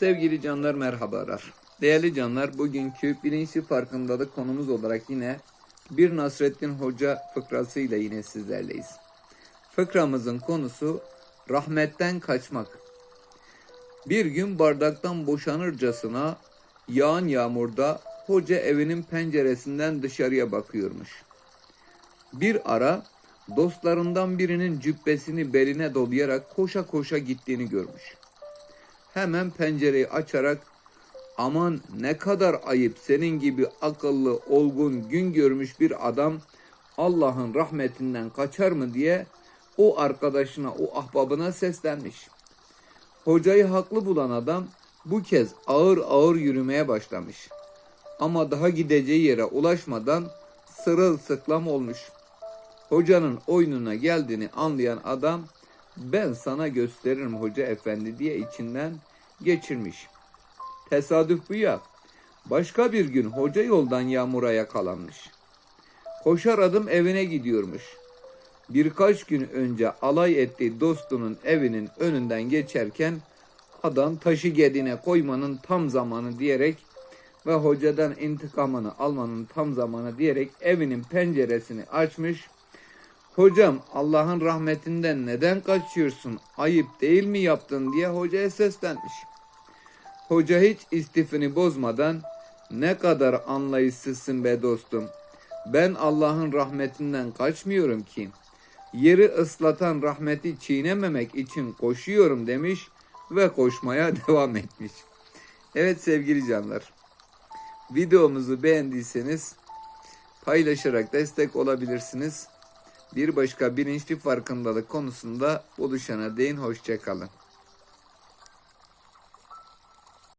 Sevgili canlar merhabalar. Değerli canlar bugünkü bilinçli farkındalık konumuz olarak yine bir Nasrettin Hoca fıkrası ile yine sizlerleyiz. Fıkramızın konusu rahmetten kaçmak. Bir gün bardaktan boşanırcasına yağan yağmurda hoca evinin penceresinden dışarıya bakıyormuş. Bir ara dostlarından birinin cübbesini beline dolayarak koşa koşa gittiğini görmüş. Hemen pencereyi açarak aman ne kadar ayıp senin gibi akıllı, olgun, gün görmüş bir adam Allah'ın rahmetinden kaçar mı diye o arkadaşına, o ahbabına seslenmiş. Hocayı haklı bulan adam bu kez ağır ağır yürümeye başlamış. Ama daha gideceği yere ulaşmadan sırılsıklam olmuş. Hocanın oyununa geldiğini anlayan adam ben sana gösteririm hoca efendi diye içinden geçirmiş. Tesadüf bu ya. Başka bir gün hoca yoldan yağmura yakalanmış. Koşar adım evine gidiyormuş. Birkaç gün önce alay ettiği dostunun evinin önünden geçerken adam taşı gedine koymanın tam zamanı diyerek ve hocadan intikamını almanın tam zamanı diyerek evinin penceresini açmış. Hocam Allah'ın rahmetinden neden kaçıyorsun? Ayıp değil mi yaptın diye hocaya seslenmiş. Hoca hiç istifini bozmadan ne kadar anlayışsızsın be dostum. Ben Allah'ın rahmetinden kaçmıyorum ki. Yeri ıslatan rahmeti çiğnememek için koşuyorum demiş ve koşmaya devam etmiş. Evet sevgili canlar. Videomuzu beğendiyseniz paylaşarak destek olabilirsiniz. Bir başka bilinçli farkındalık konusunda buluşana değin hoşçakalın.